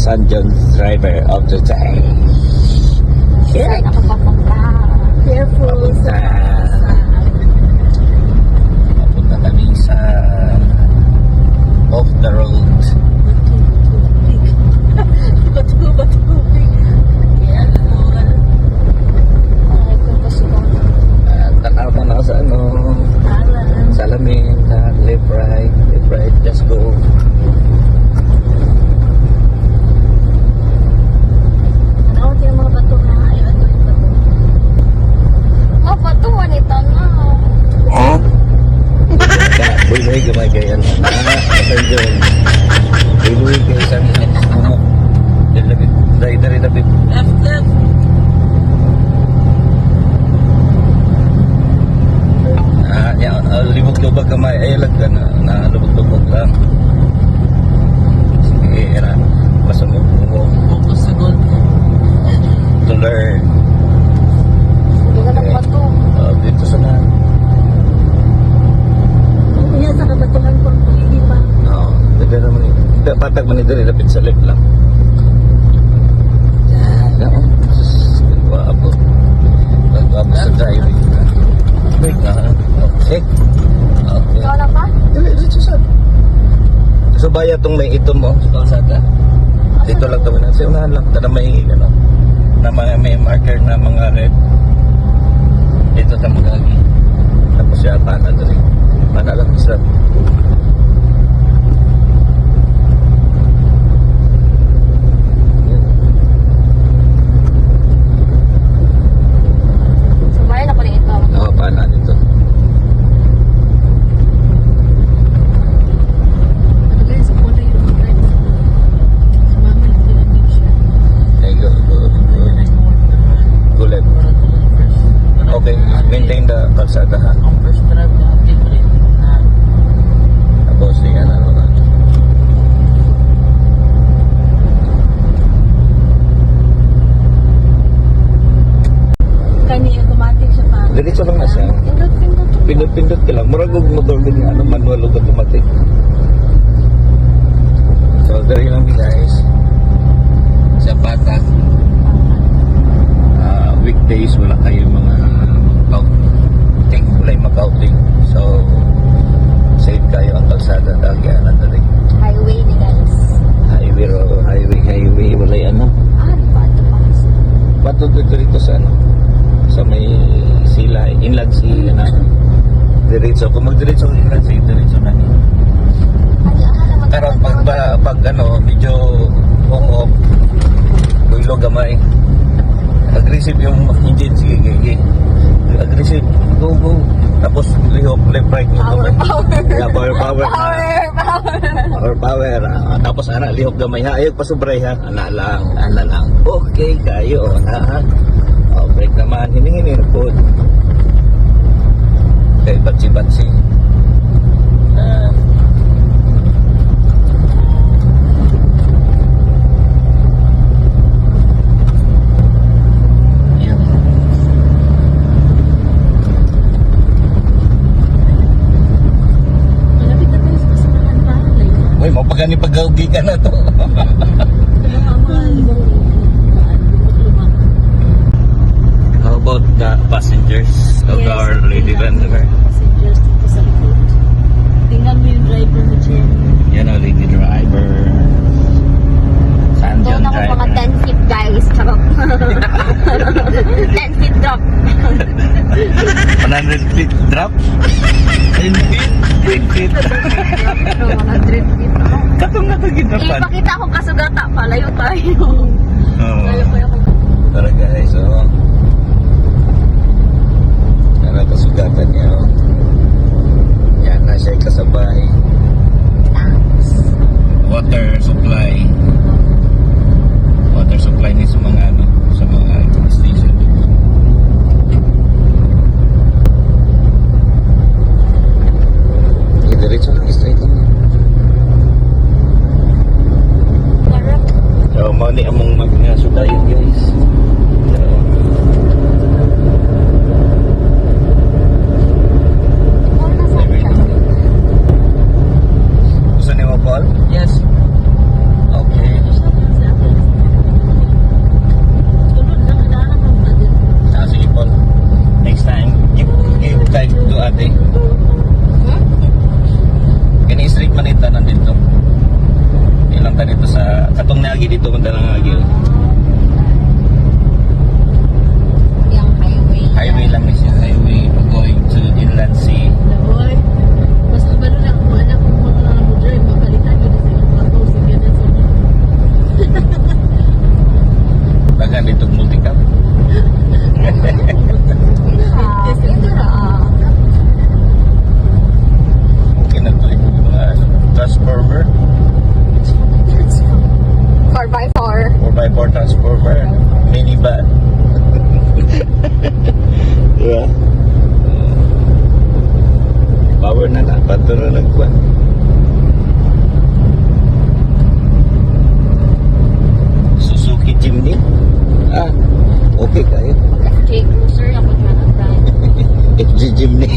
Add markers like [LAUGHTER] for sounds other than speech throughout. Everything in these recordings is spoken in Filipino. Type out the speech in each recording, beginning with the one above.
San John's driver of the day. Papunta? Careful Papunta. Papunta kami sa off the road. Batu, batu, Careful. Ay, kung kasugang Uh, tanaw-tanaw sa ano, talan. salamin, na left, right, left, right, just go. Ano yung mga bato na ay ano yung bato? Oh, bato manita na. Oh? Buloy gamay kay ano. Ah, San John. Buloy kay San Momo. Na rin labit. Left, left. Ah, ya, uh, libog-lubog gamay. Ay, lag ka na. Na lubog-lubog lang. Sige, era. Basta mo mo Focus sa gold. to learn. Hindi ka ng bato. Uh, dito sa na. Yan sa kabatuhan ko. Hindi pa. Oo. Dito naman Patag man ito lapit sa left lang. Yan. oh. Guwapo. Guwapo sa driving. Wait na. Okay. Okay. Na pa? Dili, dito sa So baya tong may ito mo sa kalsada. Dito lang tayo na. Sa unahan lang. Tada may ano. Na mga may marker na mga red. Dito tayo magagi. Tapos siya pana doon. Pana lang sa Sadha. Inland sea na diretso kung magdiretso ang inland sea diretso na pero pag, ba, pag ano medyo off builo gamay aggressive yung engine sige sige aggressive go go tapos lihok left right mo Power, power. yeah, power power Power, power. Power power. Ah, tapos ana lihok gamay ha. Ayog pasubray ha. Ana lang, ana lang. Okay kayo na ha. Oh, break naman hining-hini po. Kasamahan pa. Like, Uy, mapagani pagawgi ka na to. About the passengers of our Lady Wanderer? Passengers dito sa likod. Tingnan mo yung driver mo, Jen. Yan o, lady driver. San John Doon ako driver. mga 10 feet guys. Charot. [LAUGHS] 10 feet drop. [LAUGHS] 100 feet drop? 10 feet? 10 feet? Pero 100 feet. Katong na ito gidrapan. Ipakita akong kasugata. Palayo tayo. Oo. Palayo tayo akong Tara guys, oh. Ang kasugatan niya, oh. Yan, nasa kasabay. thanks. Water supply. cortar as cor, né? Mini bar. [LAUGHS] Yeah. Power na tak patut nak kuat. Suzuki Jimny. Ah. okay ke ya? Okey, cruiser yang pun nak datang. Jimny.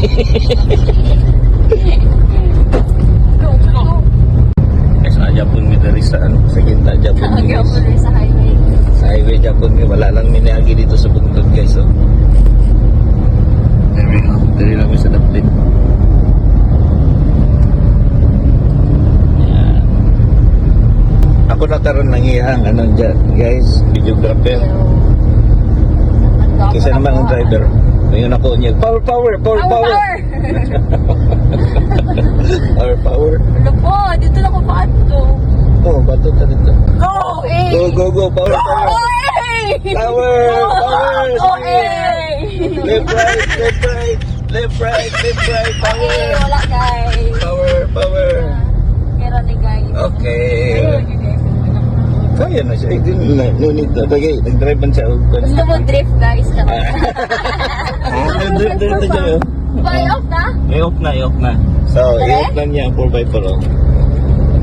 Ano dyan, guys, videographer. Kasi naman ang driver. Ngayon ako niya, power, power, power, Power, power. power! [LAUGHS] Ano po? Dito na ko pa ito. Oh, bato ta dito. Go! Eh! Go, go, go, power, power. Oh, eh! Power, power. Sige. eh! Left, right, left, right. Left, right, left, right. Power. wala guys. Power, power. Meron ni guys. Okay. Kaya na siya. Hindi na. No need na. Bagay, nag-drive man siya. Gusto mo drift guys? Drive, drive na siya. Buy off na? I-off na, i-off na. So, Okay. i-off na niya ang 4x4. oh.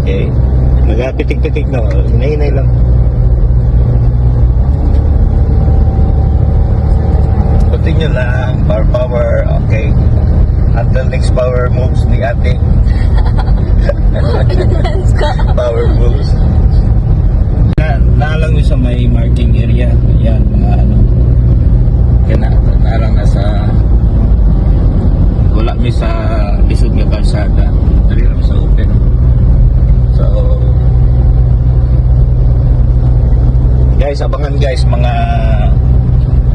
Okay. Nag-pitik-pitik na. oh. Hinay-hinay lang. Continue lang. Power, power. Okay. Until next power moves ni ate. Let's go. Power moves. Na, naalang nyo sa may marking area. Yan, mga ano. Yan na. Naalang na sa wala mi sa lisod nga kalsada. Dali lang sa open. So, guys, abangan guys, mga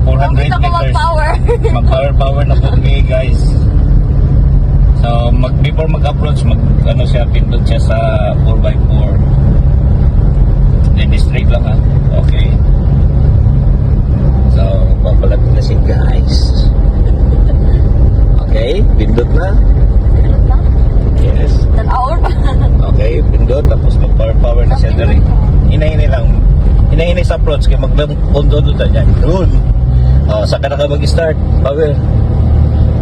400 Bakit ako meters. mag-power? Mag-power power na po kami guys. So, mag before mag-approach, mag ano siya, pindot siya sa 4x4. Then straight lang ha. Okay. So, papalapit na si guys. Okay, pindot na. Yes. An hour pa. Okay, pindot. Tapos mag-power power na siya dali. Hinay-hinay lang. Hinay-hinay sa approach. Kaya mag-pondo doon tayo dyan. Doon. Oh, saka na ka mag-start. Power.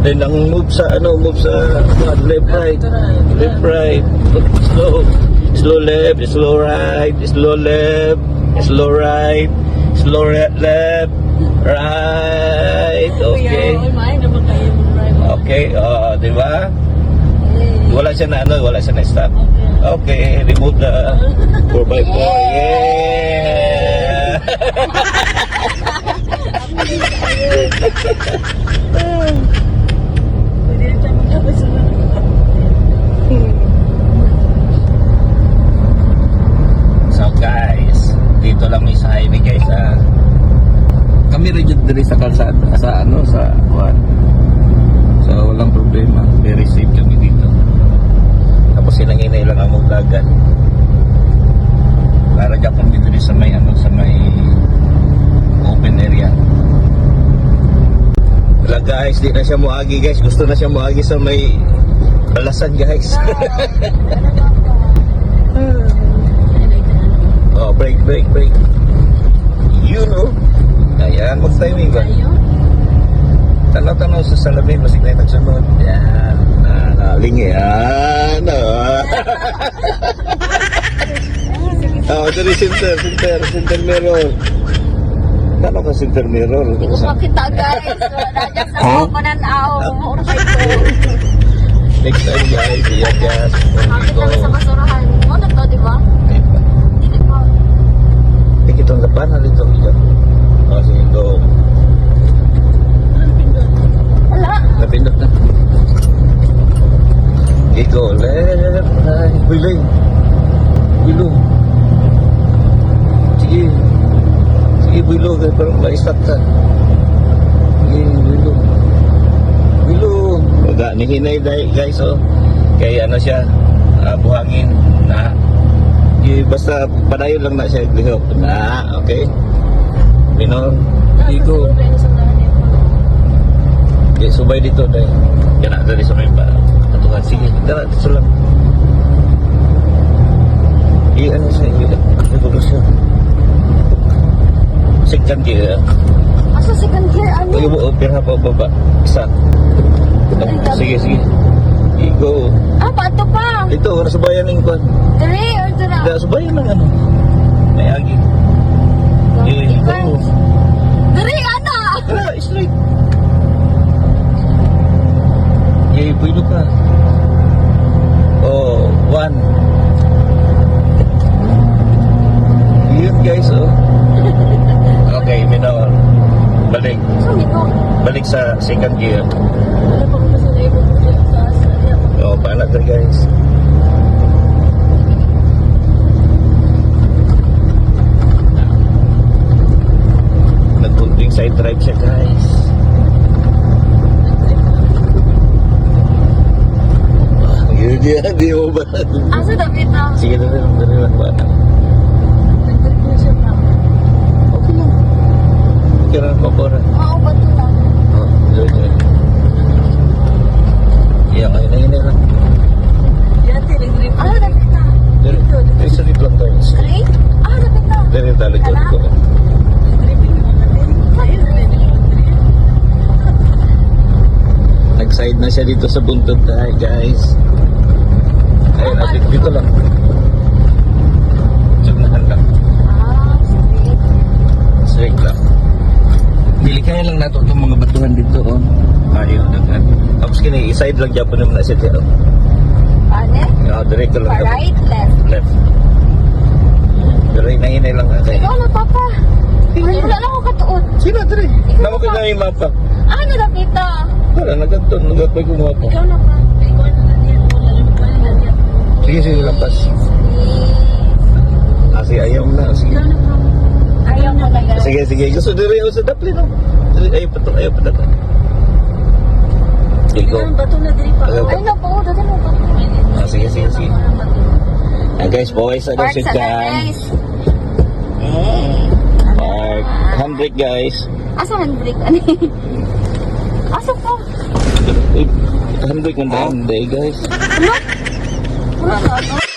Then ang move sa ano, move sa uh, left right. Left right. Slow. Slow left, slow right, slow left, slow right, slow re- left, right. Okay. Okay, oh, di ba? Wala siya na ano, wala siya na stop. Okay, remove the 4x4. Yeah! [LAUGHS] [LAUGHS] So guys, dito lang may sa highway guys ah. Kami rin diri sa kalsada, sa ano, sa one. So walang problema, very safe kami dito. Tapos sinanginay lang ang muglagan. Para dyan kami dito sa may ano, sa may open area. Wala guys, di na siya muagi guys. Gusto na siya muagi sa may balasan guys. [LAUGHS] oh, break, break, break. You know. Ayan, mag-timing ba? Tanaw-tanaw sa salamin, masig na yung nagsunod. Yan. Ah, lingi. Yan. Ah. [LAUGHS] Oh, dari center, center, center mirror. Tanaw ka center mirror. Kung makita guys, wala dyan sa mga pananaw. Umurkay ko. Next time guys, iyan guys. Makita na sa basurahan. Ano to, di ba? Hindi pa. Ikit ang depan, halito dito. Oh, sige, go. Wala. Napindot na. Okay, go. Left, right. Willing. Wilong. Sige. Sige, wilong. Kaya parang ma-stop ka. Sige, wilong. Wilong. Dahil guys, oh. Kaya ano siya, ah, buhangin. Na. Sige, basta padayon lang na siya. Lihok. Na, okay. Minor. Igo. Di subay dito dai. Yan na dari sa may ba. Katuhan sige. Dara dito lang. I ano sa iyo. Ito siya. Second gear. Asa second gear, ano? Ibo open ha pa baba. Isa. Sige sige. Igo. Ah, pato pa. Ito ora subayan ning kwan. Dere or dara? Da subayan lang ano. May agi. Eh, go. Dere, ana! Wala, straight. Eh, pwede ka. Oh, one. Yun guys, oh. [LAUGHS] Okay, minor. Balik. Balik sa second gear. Wala pa ko sa label ko sa asa. Oh, paano ka guys? Di, di mo ba? Asa dapat na? Sige, dali lang, dali lang ba? Nag-conclusion na. Okay lang. Kira ko ko rin. Oo, bato lang. Oh, dali, dali. Iya, ngayon na yun lang. Yan, tilig-grip. Asa dapat na? Dali, dali sa rip lang tayo. Straight? Ah, dapat na. Dali, ko. Nag-side na siya dito sa buntod tayo, guys. Ayun, natin dito lang. Lang. Ah, straight. Straight lang. Dili kaya lang nato itong mga batuhan dito, oh. Ayun, dagan. Tapos kini, side lang dyan po naman na siya, oh. Ane? Ah, direct lang. Pa right, left. Left. Pero inahinay lang ka kayo. Na, Papa. Ay, wala na ako katuon. Sino, dire? Naman ko na yung mapa. Ah, ano dapat na? Wala, nagagton, nagagpay ko mapa. Ikaw na, Pa. Ikaw na lang yan. Wala na pa lang yan. Sige, sige, lampas. Ah, sige, ayaw na. Sige. Na. Ayaw na yan. Sige, sige. Gusto dire ako sa dapli, no? Ayaw pa to, ayaw pa to. Ikaw. bato na diri Ayaw pa. Ay, na po. Dati mo bato. Ah, sige, sige, sige. Ah, guys, boys, ano si guys. Park. Handbrake, guys. Asa handbrake? Ano Asa po? Eh, Handbrake man. Hindi, guys. Ano? Wala na.